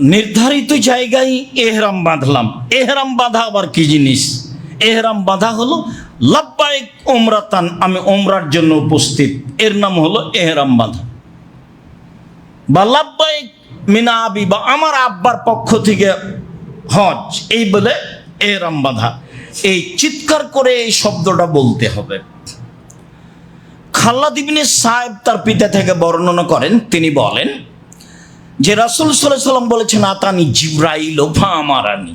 নির্ধারিত জায়গায় এহরাম বাঁধলাম। এহরাম বাঁধা আবার কি জিনিস? এহরাম বাঁধা হলো, লাব্বাইক ওমরাতান আমি ওমরার জন্য উপস্থিত। এর নাম হলো এহরাম বাঁধা। বা লাব্বাইক মিনা আবি, বা আমার আব্বার পক্ষ থেকে হজ, এই বলে এহরাম বাঁধা। এই চিৎকার করে এই শব্দটা বলতে হবে। খাল্লাদ ইবনে সাহেব তার পিতা থেকে বর্ণনা করেন, তিনি বলেন যে রাসুল সাল্লাম বলেছেন, আতানি জিব্রাইল, ও ফা আমার আনি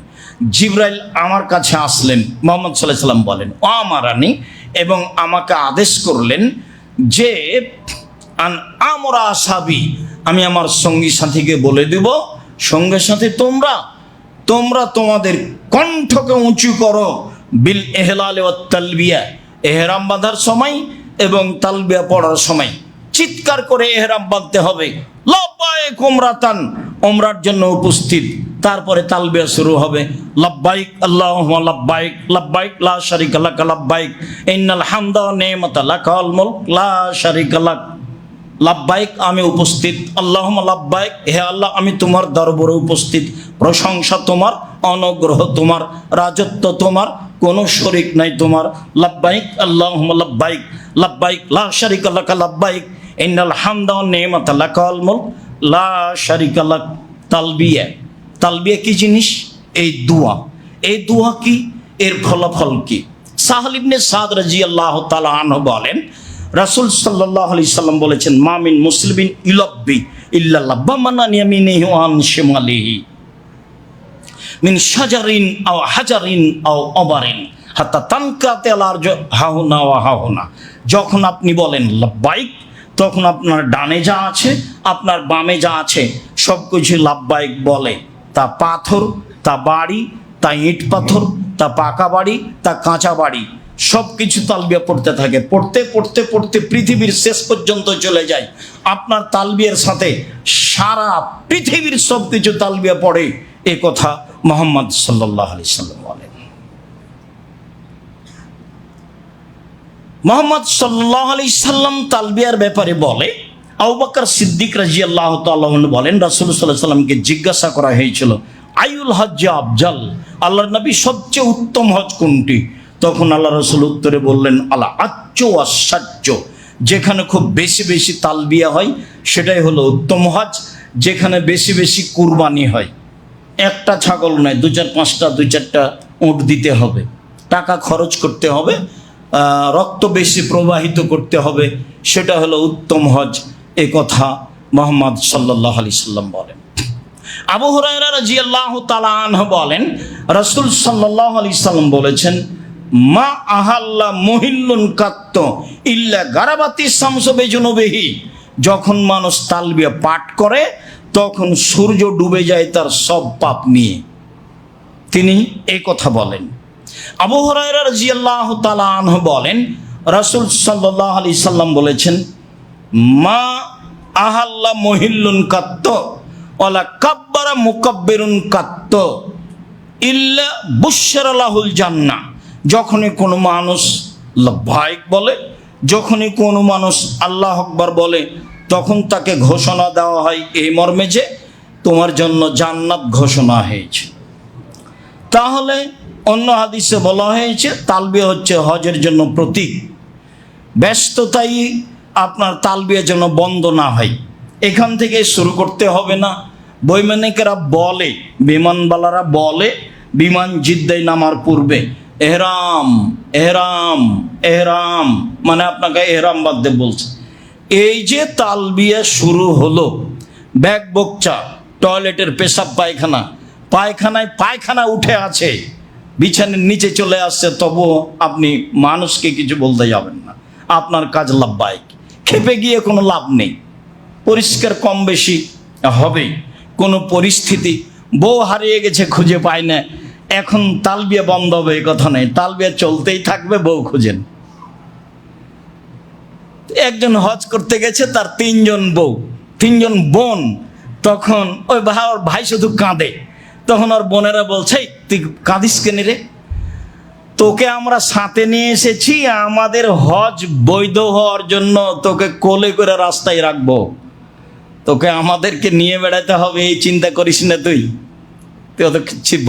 জিব্রাইল আমার কাছে আসলেন, মোহাম্মদ সাল্লাহ সাল্লাম বলেন, ও আমার আনি এবং আমাকে আদেশ করলেন যে, আন আমরা আসাবি আমি আমার সঙ্গী সাথীকে বলে দেব, সঙ্গে সাথে তোমরা তোমরা তোমাদের কণ্ঠকে উঁচু করো, বিল এহলাল তালবিয়া। এহরাম বাঁধার সময় এবং তালবিয়া পড়ার সময়। চিৎকার করে এহরাম বাঁধতে হবে। লব্বাইক ওমরাতান ওমরার জন্য উপস্থিত। তারপরে তালবিয়া শুরু হবে। লব্বাইক আল্লাহ লব্বাইক লব্বাইক, লা শারিক লাক, লব্বাইক। ইন্নাল হামদা নি'মাতা লাকাল মুলক, লা শারিক লাক। লাব্বাইক, আমি উপস্থিত। আল্লাহ লাব্বাইক, হে আল্লাহ, আমি তোমার দরবারে উপস্থিত। প্রশংসা তোমার, অনুগ্রহ তোমার, রাজত্ব তোমার, কোনো শরিক নাই তোমার। লাব্বাইক আল্লাহ লাব্বাইক লাব্বাইক, লা শারিক লাক, লাব্বাইক। ইন্নাল নি'মাতা লা তালবিয়া। তালবিয়া কি জিনিস? এই দোয়া। এই দোয়া কি? এর ফলাফল কি? সাহাল সাদ রাদিয়াল্লাহু তাআলা আনহু বলেন, রাসূল সাল্লাল্লাহু আলাইহি সাল্লাম বলেছেন মামিন মুসলিমিন ইলাব্বি ইল্লা লাব্বা মানান ইয়ামিনিহি ওয়া আন শিমালিহি, মিন শাজারিন আও হাজারিন আও অবারিন, হাত্তা তানকাতে আলার হাহুনা ওয়া হাহুনা। যখন আপনি বলেন, লাব্বাইক তখন আপনার ডানে যা আছে, আপনার বামে যা আছে, সব কিছু লাভবাহিক বলে। তা পাথর, তা বাড়ি, তা ইট পাথর, তা পাকা বাড়ি, তা কাঁচা বাড়ি। সব কিছু তালবিয়া পড়তে থাকে। পড়তে পড়তে পড়তে পৃথিবীর শেষ পর্যন্ত চলে যায়। আপনার তালবিয়ার সাথে সারা পৃথিবীর সব কিছু তালবিয়া পড়ে। এ কথা মোহাম্মদ সাল্লাহ আলি সাল্লাম বলেন মোহাম্মদ সাল্লাহ আলি সাল্লাম তালবিয়ার ব্যাপারে বলে আউবাকার সিদ্দিক রাজি আল্লাহ বলেন, রাসুল সাল্লাহ সাল্লামকে জিজ্ঞাসা করা হয়েছিল আইউল হজ আফজাল? আল্লাহর নবী, সবচেয়ে উত্তম হজ কোনটি? তখন আল্লাহ রসুল উত্তরে বললেন আল্লাহ আচ্চ আশ্চার্য যেখানে খুব বেশি বেশি তালবিয়া হয়, সেটাই হলো উত্তম হজ যেখানে বেশি বেশি কুরবানি হয়। একটা ছাগল নয় দু চার, পাঁচটা দু চারটা উঁট দিতে হবে। টাকা খরচ করতে হবে। রক্ত বেশি প্রবাহিত করতে হবে, সেটা হলো উত্তম হজ। এ কথা মোহাম্মদ সাল্লাহ আলি সাল্লাম বলেন। আবু হুরায়রা রাদিয়াল্লাহু তাআলা আনহু বলেন, রাসূল সাল্লাল্লাহু আলাইহি সাল্লাম বলেছেন, মা আহাল্লা মহিল্লুন কাত্ত ইল্লা গারাবাতি শামসু বেজুনুবিহি। যখন মানুষ তালবিয়া পাঠ করে, তখন সূর্য ডুবে যায় তার সব পাপ নিয়ে। তিনি এই কথা বলেন। আবু তাআলা বলেন, রাসূল সাল্লাল্লাহু আলাইহি সাল্লাম বলেছেন, মা আহাল্লা মহিল্লুন কাত্ত, ওয়ালা কাব্বারা মুকাব্বিরুন কাত্ত, ইল্লা জান্নাহ যখনই কোনো মানুষ লব্বাইক বলে, যখনই কোনো মানুষ আল্লাহ আকবার বলে, তখন তাকে ঘোষণা দেওয়া হয়, এই মর্মে যে তোমার জন্য জান্নাত ঘোষণা হয়েছে। তাহলে অন্য হাদিসে বলা হয়েছে, তালবিয়া হচ্ছে হজের জন্য প্রতীক। ব্যস্ততাই আপনার তালবিয়া যেন বন্ধ না হয়। এখান থেকে শুরু করতে হবে না। বৈমানিকেরা বলে, বিমানবালারা বলে, বিমান জিদ্দাই নামার পূর্বে এহরাম এহরাম এহরাম মানে আপনাকে এহরাম বাদতে বলছে। এই যে তালবিয়া শুরু হলো, ব্যাগ বকচা, টয়লেটের পেশাব পায়খানা, পায়খানায় পায়খানা উঠে আছে। বিছানের নিচে চলে আসছে তবুও আপনি মানুষকে কিছু বলতে যাবেন না। আপনার কাজ লাভবাহিক খেপে গিয়ে কোনো লাভ নেই। পরিষ্কার কম বেশি হবে কোনো পরিস্থিতি বউ হারিয়ে গেছে খুঁজে পায় না। এখন তালবিয়া বন্ধ হবে এ কথা নেই তালবিয়া চলতেই থাকবে বউ খুঁজেন একজন হজ করতে গেছে তার তিনজন বউ তিনজন বোন। তখন ওই ভাই শুধু কাঁদে। তখন ওর বোনেরা বলছে "এই, তুই কাঁদিস কেন রে? তোকে আমরা সাথে নিয়ে এসেছি, আমাদের হজ বৈধ হওয়ার জন্য তোকে কোলে করে রাস্তায় রাখব। তোকে আমাদেরকে নিয়ে বেড়াতে হবে, এই চিন্তা করিস না তুই। তুই অত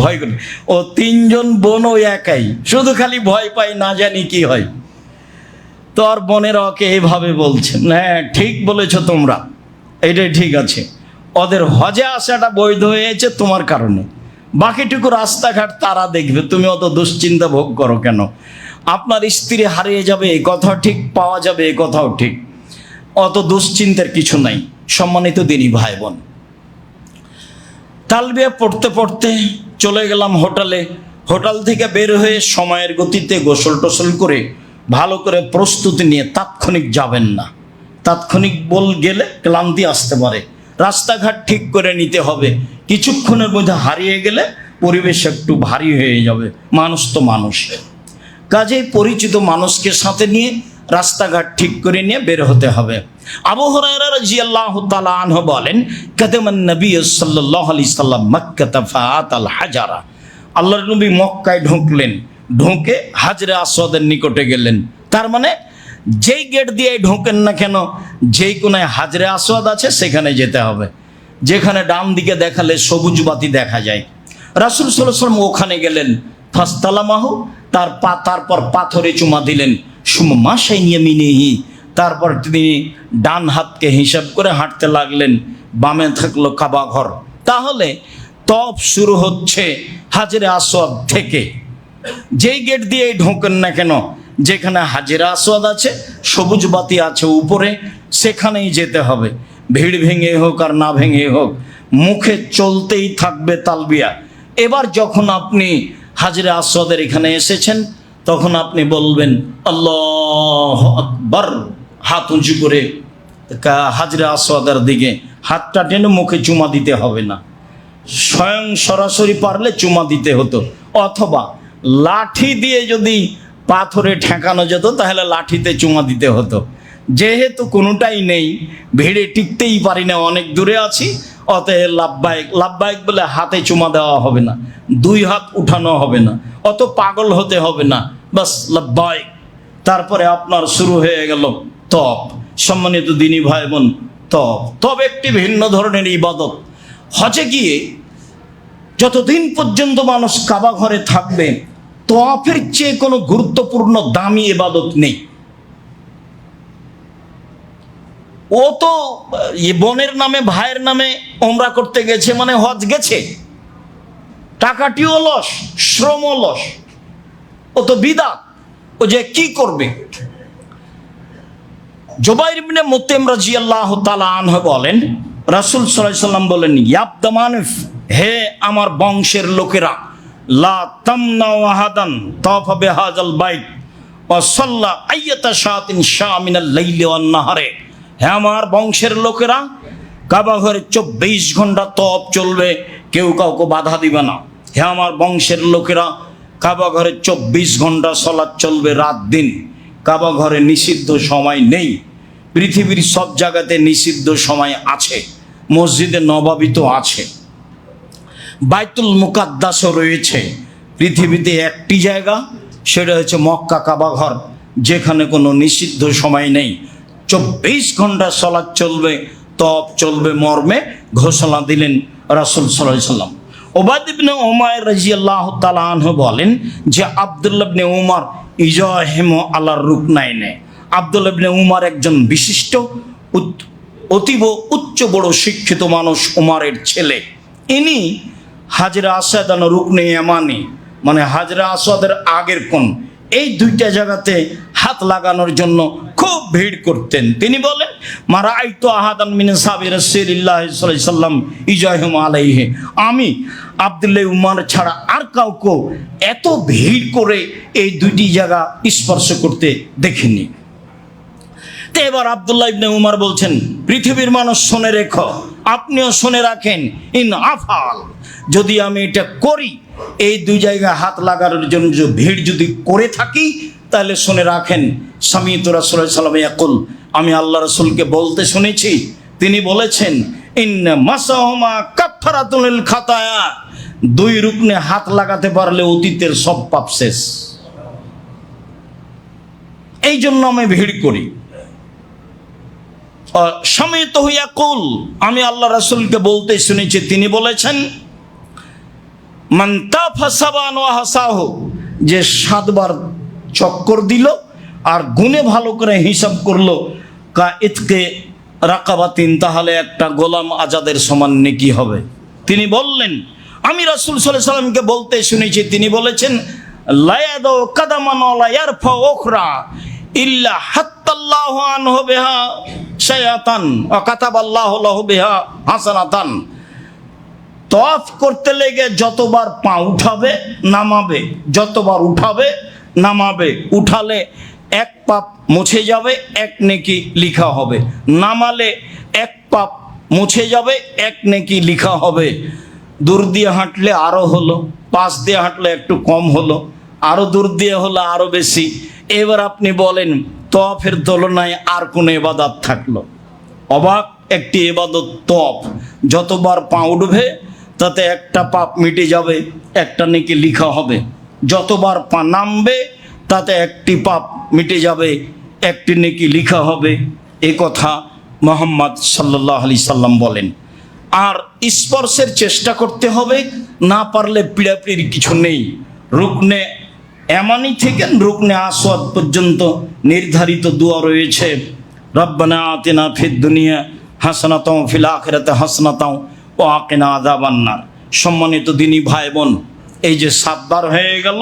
ভয় করি, ও তিনজন বোন ওই একাই, শুধু খালি ভয় পাই না জানি কি হয়। তোর বোনের ওকে এইভাবে বলছেন হ্যাঁ ঠিক বলেছ তোমরা, এটাই ঠিক আছে। ওদের হজে আসাটা বৈধ হয়েছে তোমার কারণে। বাকিটুকু রাস্তাঘাট তারা দেখবে। তুমি অত দুশ্চিন্তা ভোগ করো কেন? আপনার স্ত্রী হারিয়ে যাবে, এই কথাও ঠিক, পাওয়া যাবে, এই কথাও ঠিক। অত দুশ্চিন্তার কিছু নাই। সম্মানিত দিনই ভাই বোন তালবিয়া পড়তে পড়তে চলে গেলাম হোটেলে। হোটেল থেকে বের হয়ে সময়ের গতিতে গোসল টোসল করে ভালো করে প্রস্তুতি নিয়ে তাৎক্ষণিক যাবেন না। তাৎক্ষণিক বল গেলে ক্লান্তি আসতে পারে। রাস্তাঘাট ঠিক করে নিতে হবে। কিছুক্ষণের মধ্যে হারিয়ে গেলে পরিবেশ একটু ভারী হয়ে যাবে। মানুষ তো মানুষ। কাজেই পরিচিত মানুষকে সাথে নিয়ে রাস্তাঘাট ঠিক করে নিয়ে বের হতে হবে। আবু বলেন নবী হাজারা। মক্কায় ঢুকলেন। ঢুকে হাজরে আসওয়াদের নিকটে গেলেন। তার মানে যেই গেট দিয়ে ঢোকেন না কেন, যেই কোনায় হাজরে আসওয়াদ আছে, সেখানে যেতে হবে। যেখানে ডান দিকে দেখালে সবুজ বাতি দেখা যায়। রাসুল সাল্লাম ওখানে গেলেন। ফাস্তালামাহু, তার পা, তারপর পাথরে চুমা দিলেন। সুমা সেই নিয়ে তারপর তিনি ডান হাতকে হিসাব করে হাঁটতে লাগলেন। বামে থাকল কাবা ঘর। তাহলে তপ শুরু হচ্ছে হাজরে আসওয়াদ থেকে। যেই গেট দিয়ে ঢোকেন না কেন যেখানে হাজিরা আসওয়াদ আছে, সবুজ বাতি আছে উপরে, সেখানেই যেতে হবে। ভিড় ভেঙে হোক আর না ভেঙে হোক, মুখে চলতেই থাকবে তালবিয়া। এবার যখন আপনি হাজিরা আসওয়াদের এখানে এসেছেন, তখন আপনি বলবেন, আল্লাহ আকবর। হাত উঁচু করে হাজরা আসওয়াদের দিকে হাতটা টেনে মুখে চুমা দিতে হবে না। স্বয়ং সরাসরি পারলে চুমা দিতে হতো। অথবা লাঠি দিয়ে যদি পাথরে ঠেকানো যেত, তাহলে লাঠিতে চুমা দিতে হতো। যেহেতু কোনোটাই নেই, ভিড়ে টিকতেই পারি না, অনেক দূরে আছি, অতএব লাভবাহিক। লাভবাহিক বলে হাতে চুমা দেওয়া হবে না, দুই হাত উঠানো হবে না, অত পাগল হতে হবে না, বাস লাভবাহিক। তারপরে আপনার শুরু হয়ে গেল তপ। সম্মানিত দিনী ভাই বোন তপ তবে একটি ভিন্ন ধরনের ইবাদত। হজে গিয়ে যতদিন পর্যন্ত মানুষ কাবা ঘরে থাকবে তফের চেয়ে কোনো গুরুত্বপূর্ণ দামি এবাদত নেই। ও তো বোনের নামে, ভাইয়ের নামে ওমরা করতে গেছে মানে হজ গেছে। টাকাটিও লস, শ্রমও লস। ও তো বিদা ও যে কি করবে? জোবাইর ইবনে মুতেম রাজিয়াল্লাহ তাআলা আনহু বলেন, রাসূল সাল্লাম বলেন ইয়াবদামানিফ হে আমার বংশের লোকেরা লা তামনাউ আহাদান তাওফা বিহাযাল বাইত। ওয়া সাল্লা আইয়াতা শাতিন শামিনাল লাইলি ওয়ান নাহারে। হে আমার বংশের লোকেরা, কাবা ঘরে চব্বিশ ঘণ্টা তপ চলবে, কেউ কাউকে বাধা দিবে না। হে আমার বংশের লোকেরা, কাবা ঘরে চব্বিশ ঘণ্টা সলাৎ চলবে রাত দিন। কাবা ঘরে নিষিদ্ধ সময় নেই। পৃথিবীর সব জায়গাতে নিষিদ্ধ সময় আছে। মসজিদে নবাবি তো আছে। বাইতুল মুকাদ্দাসও রয়েছে। পৃথিবীতে একটি জায়গা, সেটা হচ্ছে মক্কা কাবা ঘর, যেখানে কোনো নিষিদ্ধ সময় নেই। চব্বিশ ঘণ্টা সলাৎ চলবে, তপ চলবে, মর্মে ঘোষণা দিলেন রাসুল সাল্লাহ সাল্লাম। ওবাদ ইবনে ওমায় রাজিয়াল্লাহ তাআলা আনহু বলেন যে, আব্দুল্লাহ ইবনে উমার ইজাহেম আল্লাহর রুকনাইনে আব্দুল্লাহ ইবনে উমার একজন বিশিষ্ট অতীব উচ্চ বড় শিক্ষিত মানুষ উমারের ছেলে। ইনি হাজরা আসাদান রুকনে এমানি মানে হাজরা আসাদের আগের কোন, এই দুইটা জায়গাতে হাত লাগানোর জন্য খুব ভিড় করতেন। তিনি বলেন মারা আইতো আহাদান মিন সাবির সাল্লাম ইজাহিম আলাইহি। আমি আব্দুল্লাহ উমার ছাড়া আর কাউকে এত ভিড় করে এই দুইটি জায়গা স্পর্শ করতে দেখিনি। তো এবার আবদুল্লাহ ইবনে উমার বলছেন, পৃথিবীর মানুষ শোনে রেখো আপনিও শুনে রাখেন, ইন আফাল। যদি আমি এটা করি, এই দুই জায়গায় হাত লাগানোর জন্য ভিড় যদি করে থাকি, তাহলে শুনে রাখেন, স্বামী তোরা সাল্লাম ইয়াকুল, আমি আল্লাহ রসুলকে বলতে শুনেছি, তিনি বলেছেন ইন মাসাহমা কাফারাতুল খাতায়া। দুই রুকনে হাত লাগাতে পারলে অতীতের সব পাপ শেষ। এই জন্য আমি ভিড় করি। সমেত হইয়া কুল, আমি আল্লাহ রাসূলকে বলতে শুনেছি, তিনি বলেছেন যে সাতবার চক্কর দিল আর গুনে ভালো করে হিসাব করল, কা রাকাবাতিন তাহলে একটা গোলাম আজাদের সমান নেকি হবে। তিনি বললেন, আমি রাসূল আলাইহি সাল্লামকে বলতে শুনেছি, তিনি বলেছেন লায়াদু কাদামান উখরা ইল্লা হাত্তাল্লাহু আনহু বিহা শায়াতান ওয়া কাতাবাল্লাহু লাহু বিহা হাসানাতান। তফ করতে লেগে যতবার পা উঠাবে, নামাবে, যতবার উঠাবে, নামাবে, উঠালে এক পাপ মুছে যাবে, এক নেকি লিখা হবে। নামালে এক পাপ মুছে যাবে, এক নেকি লিখা হবে। দূর দিয়ে হাঁটলে আরও হলো, পাশ দিয়ে হাঁটলে একটু কম হলো, আরও দূর দিয়ে হলো, আরও বেশি। এবার আপনি বলেন, তফের তুলনায় আর কোন এবাদাত থাকল? অবাক, একটি এবাদত তপ যতবার পা উঠবে, তাতে একটা পাপ মিটে যাবে, একটা নেকি লিখা হবে। যতবার পা নামবে, তাতে একটি পাপ মিটে যাবে, একটি নেকি লিখা হবে। এ কথা মোহাম্মদ সাল্লাহ আলি সাল্লাম বলেন। আর স্পর্শের চেষ্টা করতে হবে, না পারলে পিড়াপিড়ির কিছু নেই। রুকনে এমানি থেকে রুকনে আসওয়াদ পর্যন্ত নির্ধারিত দোয়া রয়েছে। রব্বানা আতিনা ফিদ দুনিয়া হাসনাতাও ফিল আখিরাতে হাসনাতাও ও আকিনা আযাবান্নার সম্মানিত দিনী ভাই বোন এই যে সাতবার হয়ে গেল,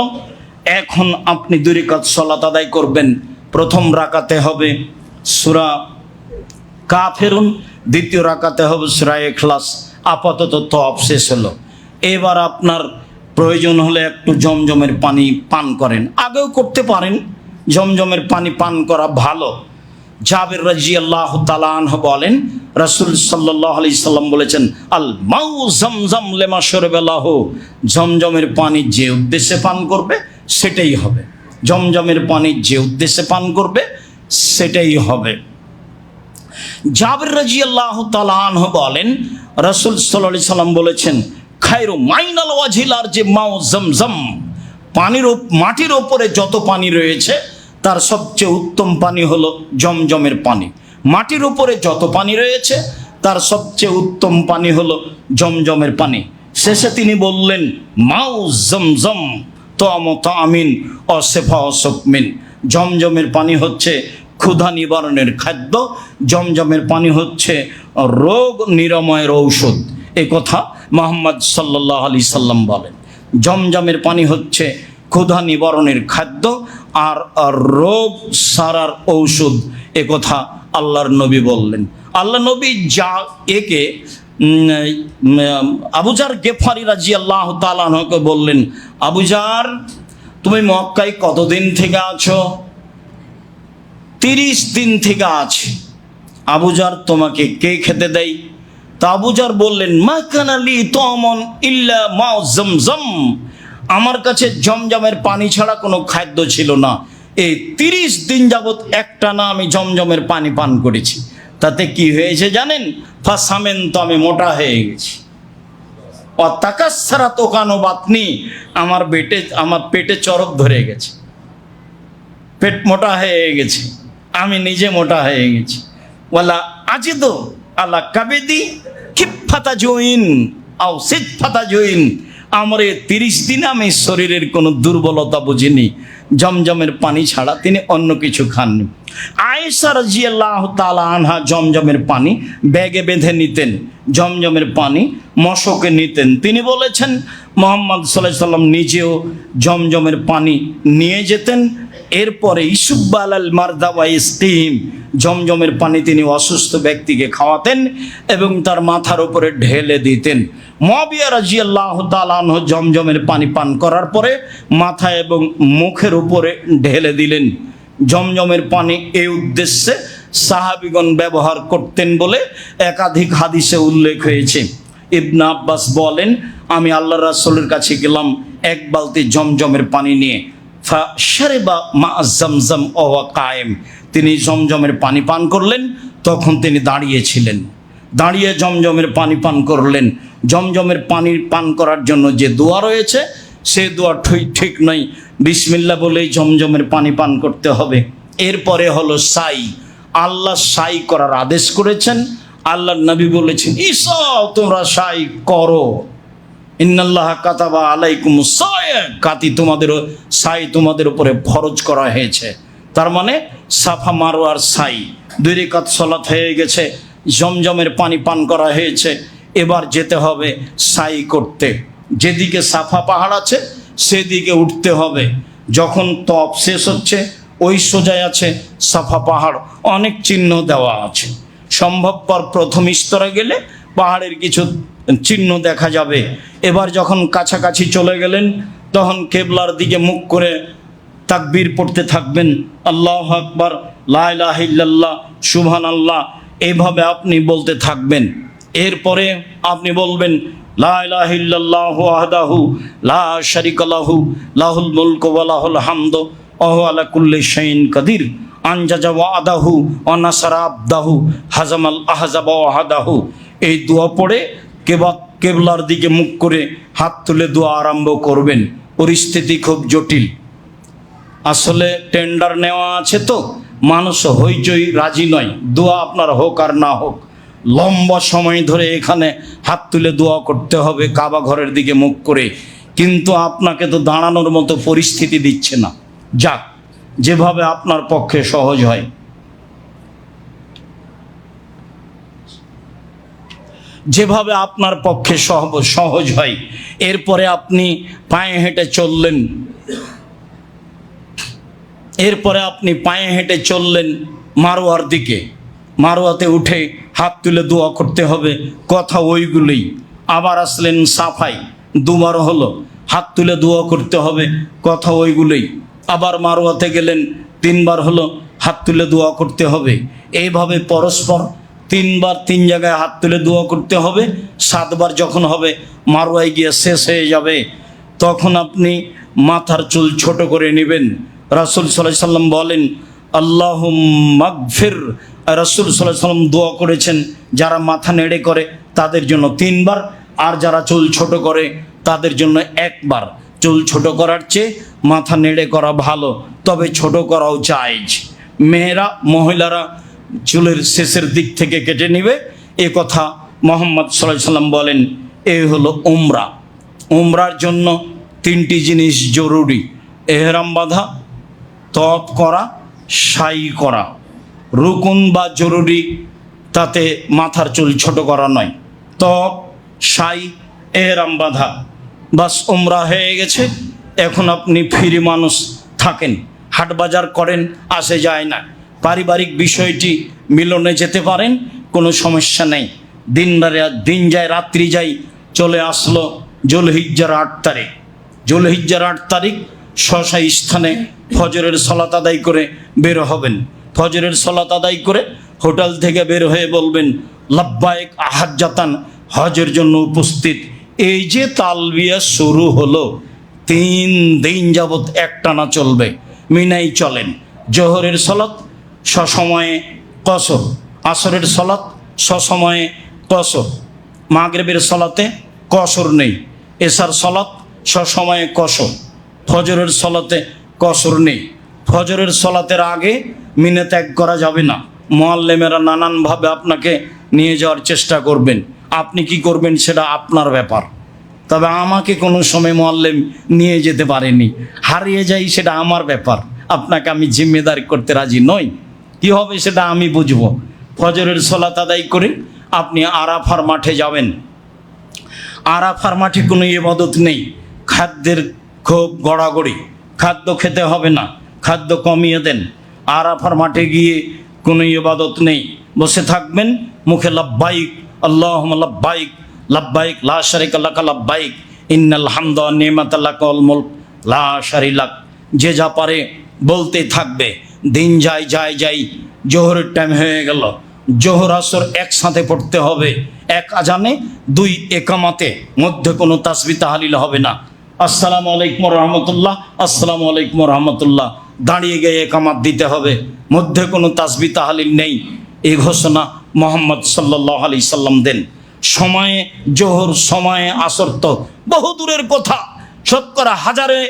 এখন আপনি দুই রাকাত সালাত আদায় করবেন। প্রথম রাকাতে হবে সূরা কাফেরুন, দ্বিতীয় রাকাতে হবে সূরা ইখলাস। আপাতত তওয়াব শেষ হলো। এবার আপনার প্রয়োজন হলে একটু জমজমের পানি পান করেন। আগেও করতে পারেন। জমজমের পানি পান করা ভালো। জাবের রাজি আল্লাহ তালাহ বলেন, রাসুল সাল্লাহ আলি সাল্লাম বলেছেন, আল মাউ জমজম লেমা সরবেলাহ জমজমের পানি যে উদ্দেশ্যে পান করবে, সেটাই হবে। জমজমের পানি যে উদ্দেশ্যে পান করবে, সেটাই হবে। জাবের রাজি আল্লাহ তালাহ বলেন, রাসুল সাল্লাহ সাল্লাম বলেছেন খায়রু মাইনাল ওয়াজিলার যে মাও জমজম, পানির মাটির ওপরে যত পানি রয়েছে, তার সবচেয়ে উত্তম পানি হলো জমজমের পানি। মাটির উপরে যত পানি রয়েছে, তার সবচেয়ে উত্তম পানি হলো জমজমের পানি। শেষে তিনি বললেন মাউ জমজম, তম আমিন অসেফা অসকমিন। জমজমের পানি হচ্ছে ক্ষুধা নিবারণের খাদ্য, জমজমের পানি হচ্ছে রোগ নিরাময়ের ঔষধ। এ কথা মোহাম্মদ সাল্লাহ আলি সাল্লাম বলেন। জমজমের পানি হচ্ছে ক্ষুধা নিবারণের খাদ্য আর রোগ সারার ঔষধ। এ কথা আল্লাহর নবী বললেন। আল্লাহ নবী যা একে আবুজার গেফারি রাজি আল্লাহ তালাহকে বললেন আবুজার তুমি মক্কায় কতদিন থেকে আছো? তিরিশ দিন থেকে আছে। আবুজার তোমাকে কে খেতে দেয়? তা আবুজার বললেন, মা কানালি তমন ইল্লা মা জমজম। আমার কাছে জমজমের পানি ছাড়া কোনো খাদ্য ছিল না। এই তিরিশ দিন যাবৎ একটা না আমি জমজমের পানি পান করেছি। তাতে কি হয়েছে জানেন? ফাসামেন তো আমি মোটা হয়ে গেছি। অতাকাসারা তোকানো বাতনি, আমার পেটে আমার পেটে চরক ধরে গেছে। পেট মোটা হয়ে গেছে। আমি নিজে মোটা হয়ে গেছি। ওয়ালা আজিদ আল্লাহ কাবেদি খিফাতা জইন আও সিদ ফাতা জইন। আমার তিরিশ দিন আমি শরীরের কোনো দুর্বলতা বুঝিনি। জমজমের পানি ছাড়া তিনি অন্য কিছু খাননি। আয়েশা রাজিয়াল্লাহ তালা আনহা জমজমের পানি ব্যাগে বেঁধে নিতেন। জমজমের পানি মশকে নিতেন। তিনি বলেছেন, মোহাম্মদ সাল্লাহ সাল্লাম নিজেও জমজমের পানি নিয়ে যেতেন। এরপরে ইসুব্বাল আল মারদাওয়া ইস্তিম জমজমের পানি তিনি অসুস্থ ব্যক্তিকে খাওয়াতেন এবং তার মাথার উপরে ঢেলে দিতেন। মবিয়া রাজি আল্লাহ তালাহ জমজমের পানি পান করার পরে মাথা এবং মুখের উপরে ঢেলে দিলেন। জমজমের পানি এই উদ্দেশ্যে সাহাবিগণ ব্যবহার করতেন বলে একাধিক হাদিসে উল্লেখ হয়েছে। ইবনা আব্বাস বলেন, আমি আল্লাহ রাসূলের কাছে গেলাম এক বালতি জমজমের পানি নিয়ে। কায়েম। তিনি জমজমের পানি পান করলেন, তখন তিনি দাঁড়িয়েছিলেন। দাঁড়িয়ে জমজমের পানি পান করলেন। জমজমের পানি পান করার জন্য যে দোয়া রয়েছে, সে দোয়া ঠিক ঠিক নয়। বিসমিল্লা বলেই জমজমের পানি পান করতে হবে। এরপরে হলো সাই। আল্লাহ সাই করার আদেশ করেছেন। আল্লাহ নবী বলেছেন ইসব তোমরা সাই করো। ইন্নাল্লাহ কাতাবা আলাইকুম কাতি তোমাদের, সাই তোমাদের উপরে ফরজ করা হয়েছে। তার মানে সাফা মারোয়ার সাই। দুই রেখাত সলাত হয়ে গেছে, জমজমের পানি পান করা হয়েছে। এবার যেতে হবে সাই করতে। যেদিকে সাফা পাহাড় আছে, সেদিকে উঠতে হবে। যখন তপ শেষ হচ্ছে, ওই সোজায় আছে সাফা পাহাড়। অনেক চিহ্ন দেওয়া আছে। সম্ভবপর প্রথম স্তরে গেলে পাহাড়ের কিছু চিহ্ন দেখা যাবে। এবার যখন কাছাকাছি চলে গেলেন, তখন কেবলার দিকে মুখ করে তাকবীর পড়তে থাকবেন, আল্লাহ আকবর লাইলাহিল্লাহ সুবহান আল্লাহ এইভাবে আপনি বলতে থাকবেন। এরপরে আপনি বলবেন লাইলাহিল্লাহু লা লাহুল হামদ আলা কুল্লি কাদির। আবদাহু, হাজামাল এই দোয়া পড়ে কেবলার দিকে মুখ করে হাত তুলে দোয়া আরম্ভ করবেন। পরিস্থিতি খুব জটিল। আসলে টেন্ডার নেওয়া আছে তো, মানুষ হইচই রাজি নয়। দোয়া আপনার হোক আর না হোক। লম্বা সময় ধরে এখানে হাত তুলে দোয়া করতে হবে, কাবা ঘরের দিকে মুখ করে। কিন্তু আপনাকে তো দাঁড়ানোর মতো পরিস্থিতি দিচ্ছে না। যাক, যেভাবে আপনার পক্ষে সহজ হয়। যেভাবে আপনার পক্ষে সহ- সহজ হয়। এরপরে আপনি পায়ে হেঁটে চললেন। এরপরে আপনি পায়ে হেঁটে চললেন মারোয়ার দিকে। মারোয়াতে উঠে হাত তুলে দোয়া করতে হবে, কথা ওইগুলোই। আবার আসলেন সাফাই, দুবার হলো। হাত তুলে দোয়া করতে হবে, কথা ওইগুলোই। আবার মারোয়াতে গেলেন, তিনবার হলো হাত তুলে দোয়া করতে হবে। এইভাবে পরস্পর তিনবার তিন জায়গায় হাত তুলে দোয়া করতে হবে, সাতবার যখন হবে মারোয়ায় গিয়ে শেষ হয়ে যাবে। তখন আপনি মাথার চুল ছোট করে নেবেন। রাসুল সাল্লাহ সাল্লাম বলেন আল্লাহ মাগফির রাসুল সাল্লাহ সাল্লাম দোয়া করেছেন, যারা মাথা নেড়ে করে, তাদের জন্য তিনবার। আর যারা চুল ছোট করে, তাদের জন্য একবার। চুল ছোট করার চেয়ে মাথা নেড়ে করা ভালো, তবে ছোট করাও চাইজ মেয়েরা, মহিলারা চুলের শেষের দিক থেকে কেটে নিবে। এ কথা মোহাম্মদ সাল্লাহ সাল্লাম বলেন, এ হলো উমরা। উমরার জন্য তিনটি জিনিস জরুরি। এহরাম বাঁধা তপ করা, সাই করা। রুকুন বা জরুরি, তাতে মাথার চুল ছোট করা নয়। তপ সাই, এহরাম বাঁধা। বাস উমরা হয়ে গেছে, এখন আপনি ফ্রি মানুষ থাকেন। হাট বাজার করেন, আসে যায় না। পারিবারিক বিষয়টি মিলনে যেতে পারেন, কোনো সমস্যা নেই। দিন দিন যায়, রাত্রি যায়, চলে আসলো জুলহিজ্জার আট তারিখ। জুলহিজ্জার আট তারিখ শশা স্থানে ফজরের সলাত আদায় করে বের হবেন। ফজরের সলাত আদায় করে হোটেল থেকে বের হয়ে বলবেন, লাব্বায়েক আহাজাতান হজের জন্য উপস্থিত। এই যে তালবিয়া শুরু হলো, তিন দিন যাবৎ একটানা চলবে। মিনাই চলেন। জোহরের সলাত সসময়ে কসর। আসরের সলাত সসময়ে কসর। মাগরেবের সলাতে কসর নেই। এসার সলাত সসময়ে কসর। ফজরের সলাতে কসর নেই। ফজরের সলাতের আগে মিনে ত্যাগ করা যাবে না। মোয়াল্লেমেরা নানানভাবে আপনাকে নিয়ে যাওয়ার চেষ্টা করবেন। আপনি কি করবেন সেটা আপনার ব্যাপার। তবে আমাকে কোনো সময় মোয়াল্লেম নিয়ে যেতে পারেনি। হারিয়ে যাই সেটা আমার ব্যাপার। আপনাকে আমি জিম্মেদারি করতে রাজি নই। কি হবে সেটা আমি বুঝব। ফজরের সলাত আদায় করে আপনি আরাফার মাঠে যাবেন। আরাফার মাঠে কোনো ইবাদত নেই। খাদ্যের খুব গড়াগড়ি। খাদ্য খেতে হবে না। খাদ্য কমিয়ে দেন। আরাফার মাঠে গিয়ে কোনো ইবাদত নেই। বসে থাকবেন, মুখে লাব্বাইক আল্লাহ লাব্বাইক লাব্বাইক, লা শারিক আল্লাহ লাব্বাইক, ইন্নাল হামদ নিমাত আল্লাহ লা শারিলাক যে যা পারে বলতে থাকবে। দিন যায় যাই যাই, জোহরের টাইম হয়ে গেল। জোহর আসর একসাথে পড়তে হবে। এক আজানে, দুই একামাতে। মধ্যে কোনো তাসবি তাহালিল হবে না। আসসালামু আলাইকুম রহমতুল্লাহ, আসসালামু আলাইকুম রহমতুল্লাহ। দাঁড়িয়ে গিয়ে একামাত দিতে হবে। মধ্যে কোনো তাসবি তাহালিল নেই। এ ঘোষণা মোহাম্মদ সাল্লাহ আলি সাল্লাম দেন। সময়ে জোহর, সময়ে আসর তো বহু দূরের কথা। শতকরা হাজারে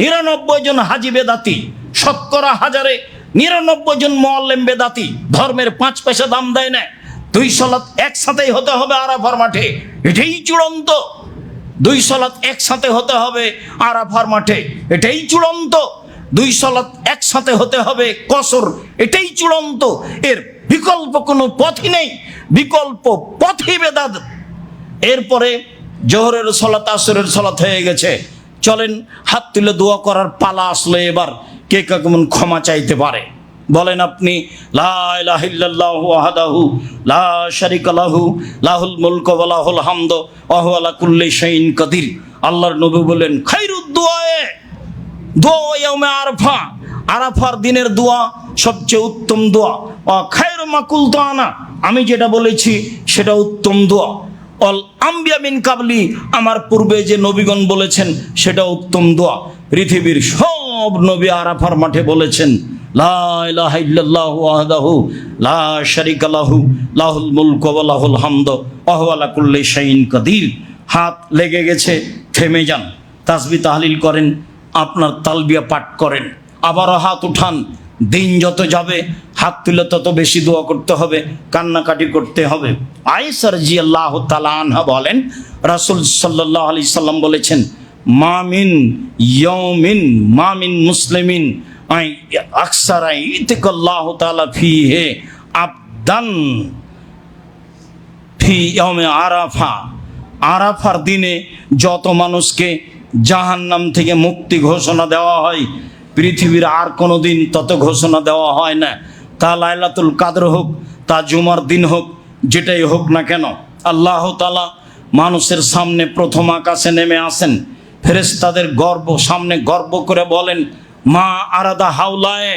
নিরানব্বই জন হাজি বেদাতি শতকরা হাজারে নিরানব্বই জন মোয়াল্লেম বেদাতি ধর্মের পাঁচ পয়সা দাম দেয় না। দুই সলাৎ একসাথেই হতে হবে আরাফার মাঠে। এটাই চূড়ান্ত। দুই সলাৎ একসাথে হতে হবে আরাফার মাঠে। এটাই চূড়ান্ত। দুই সলাৎ একসাথে হতে হবে কসর। এটাই চূড়ান্ত। এর বিকল্প কোনো পথই নেই। বিকল্প পথই বেদাত। এরপরে জোহরের সলাত, আসরের সলাত হয়ে গেছে। চলেন, হাত তুলে দোয়া করার পালা আসলো এবার। কে কেমন ক্ষমা চাইতে পারে? বলেন আপনি লাহুল মুলকু কুল্লি কাদির। আল্লাহর নবী বলেন আরফা। আরাফার দিনের দোয়া সবচেয়ে উত্তম দোয়া। ও খায়রু মাকুল আনা আমি যেটা বলেছি সেটা উত্তম দোয়া। অল আম্বিয়া মিন কাবলি, আমার পূর্বে যে নবীগণ বলেছেন সেটা উত্তম দোয়া। পৃথিবীর সব নবী আরাফার মাঠে বলেছেন কাদির। হাত লেগে গেছে, থেমে যান, তাসবি তাহলিল করেন, আপনার তালবিয়া পাঠ করেন, আবারও হাত উঠান, দিন যত যাবে, হাত তুলে তত বেশি দোয়া করতে হবে, কান্নাকাটি করতে হবে। আয়েসার জি আল্লাহ তালা আনহা বলেন, রাসুল সাল্লাহ আলি সাল্লাম বলেছেন মামিন ইয়মিন মামিন মুসলিমিন। আই, আকসারা ইতিকাল্লাহ তালা ফি হে আবদান ফি ইয়মে আরাফা। আরাফার দিনে যত মানুষকে জাহান্নাম থেকে মুক্তি ঘোষণা দেওয়া হয়, পৃথিবীর আর কোনো দিন তত ঘোষণা দেওয়া হয় না। তা লাইলাতুল কাদর হোক, তা জুমার দিন হোক, যেটাই হোক না কেন, আল্লাহ তালা মানুষের সামনে প্রথম আকাশে নেমে আসেন। ফেরেস্তাদের গর্ব, সামনে গর্ব করে বলেন, মা আরাদা হাউলায়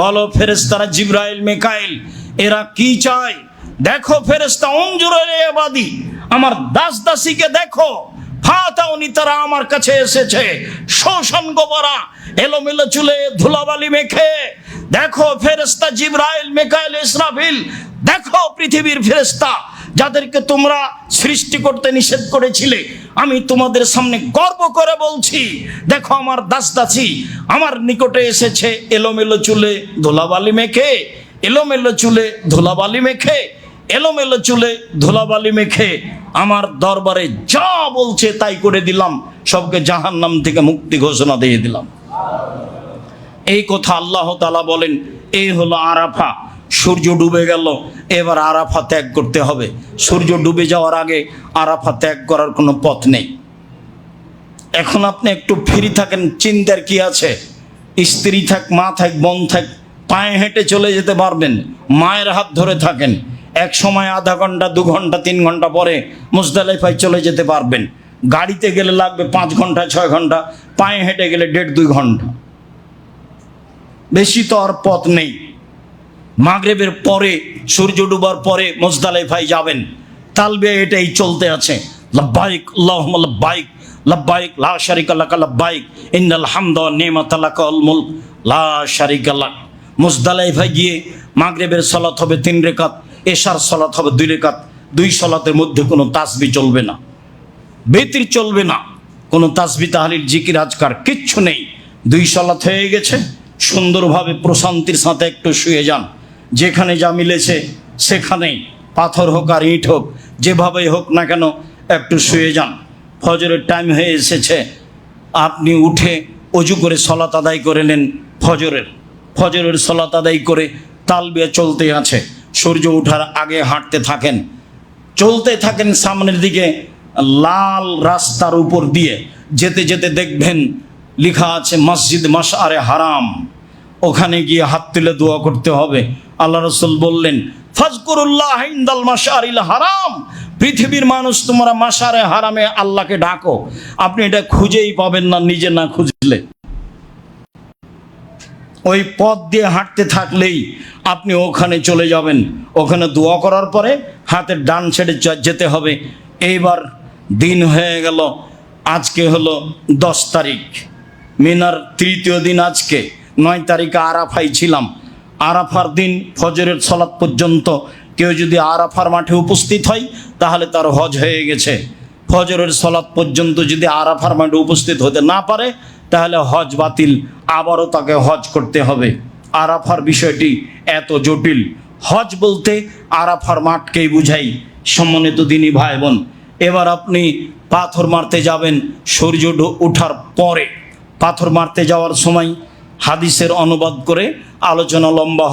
বলো ফেরেস্তারা জিব্রাইল, মেকাইল, এরা কি চায়? দেখো ফেরেস্তা অঞ্জুরের এবাদি আমার দাস দাসীকে দেখো ফাতাউনি তারা আমার কাছে এসেছে। শোষণ গোবরা, এলোমেলো চুলে ধুলাবালি মেখে। দেখো ফেরেস্তা জিব্রাইল, মেকাইল, ইসরাফিল, দেখো পৃথিবীর ফেরেস্তা যাদেরকে তোমরা সৃষ্টি করতে নিষেধ করেছিলে, আমি তোমাদের সামনে গর্ব করে বলছি, দেখো আমার দাস দাসী আমার নিকটে এসেছে এলোমেলো চুলে ধুলাবালি মেখে, এলোমেলো চুলে ধুলাবালি মেখে, এলোমেলো চুলে ধুলাবালি মেখে, আমার দরবারে যা বলছে তাই করে দিলাম, সবকে জাহান্নাম থেকে মুক্তি ঘোষণা দিয়ে দিলাম। এই কথা আল্লাহ তালা বলেন এই হলো আরাফা। সূর্য ডুবে গেল, এবার আরাফা ত্যাগ করতে হবে। সূর্য ডুবে যাওয়ার আগে আরাফা ত্যাগ করার কোনো পথ নেই। এখন আপনি একটু ফ্রি থাকেন, চিন্তার কি আছে? স্ত্রী থাক, মা থাক, বোন থাক, পায়ে হেঁটে চলে যেতে পারবেন, মায়ের হাত ধরে থাকেন। এক সময় আধা ঘণ্টা, দু ঘণ্টা, তিন ঘণ্টা পরে মুজদালিফায় চলে যেতে পারবেন। গাড়িতে গেলে লাগবে পাঁচ ঘণ্টা, ছয় ঘণ্টা, পায়ে হেঁটে গেলে দেড়, দুই ঘণ্টা। বেশি তো আর পথ নেই। মাগরেবের পরে, সূর্য ডুবার পরে মোজদালেফাই যাবেন। তালবে এটাই চলতে আছে। লাব্বাইক, আল্লাহুম্মা লাব্বাইক লাব্বাইক, লা শারিকা লাকা লাব্বাইক, ইন্নাল হামদা নিমাতা লাকাল মুলক, লা শারিকা লাক। মুজদালেফায় গিয়ে মাগরেবের সালাত হবে তিন রেখাত, এশার সালাত হবে দুই রেখাত, দুই সালাতের মধ্যে কোনো তাসবি চলবে না। বেতির চলবে না। কোনো তাসবি তাহালির জিকির, আজকার কিচ্ছু নেই। দুই সালাত হয়ে গেছে। সুন্দরভাবে প্রশান্তির সাথে একটু শুয়ে যান। যেখানে যা মিলেছে, সেখানেই পাথর হোক আর ইট হোক, যেভাবেই হোক না কেন, একটু শুয়ে যান। ফজরের টাইম হয়ে এসেছে। আপনি উঠে অজু করে সলাত আদায় করে নেন ফজরের। ফজরের সলাত আদায় করে তাল তালবিয়া চলতে আছে। সূর্য ওঠার আগে হাঁটতে থাকেন। চলতে থাকেন সামনের দিকে লাল রাস্তার উপর দিয়ে। যেতে যেতে দেখবেন, লেখা আছে, মসজিদ মাসারে হারাম। ওখানে গিয়ে হাত তুলে দোয়া করতে হবে। আল্লাহ রসুল বললেন, ফাজকুরুল্লাহ ইন্দাল মাসারিল হারাম। পৃথিবীর মানুষ তোমরা মাসারে হারামে আল্লাহকে ডাকো। আপনি এটা খুঁজেই পাবেন না, নিজে না খুঁজলে। ওই পথ দিয়ে হাঁটতে থাকলেই আপনি ওখানে চলে যাবেন। ওখানে দোয়া করার পরে হাতের ডান ছেড়ে যেতে হবে। এইবার দিন হয়ে গেল, আজকে হলো দশ তারিখ। মিনার তৃতীয় দিন আজকে। নয় তারিখে আরাফাই ছিলাম। আরাফার দিন ফজরের সলাৎ পর্যন্ত কেউ যদি আরাফার মাঠে উপস্থিত হয়, তাহলে তার হজ হয়ে গেছে। ফজরের সলাৎ পর্যন্ত যদি আরাফার মাঠে উপস্থিত হতে না পারে, তাহলে হজ বাতিল। আবারও তাকে হজ করতে হবে। আরাফার বিষয়টি এত জটিল। হজ বলতে আরাফার মাঠকেই বুঝাই। সম্মানিত দিনী ভাই বোন এবার আপনি পাথর মারতে যাবেন সূর্য ওঠার পরে। পাথর মারতে যাওয়ার সময় হাদিসের অনুবাদ করে আলোচনা লম্বা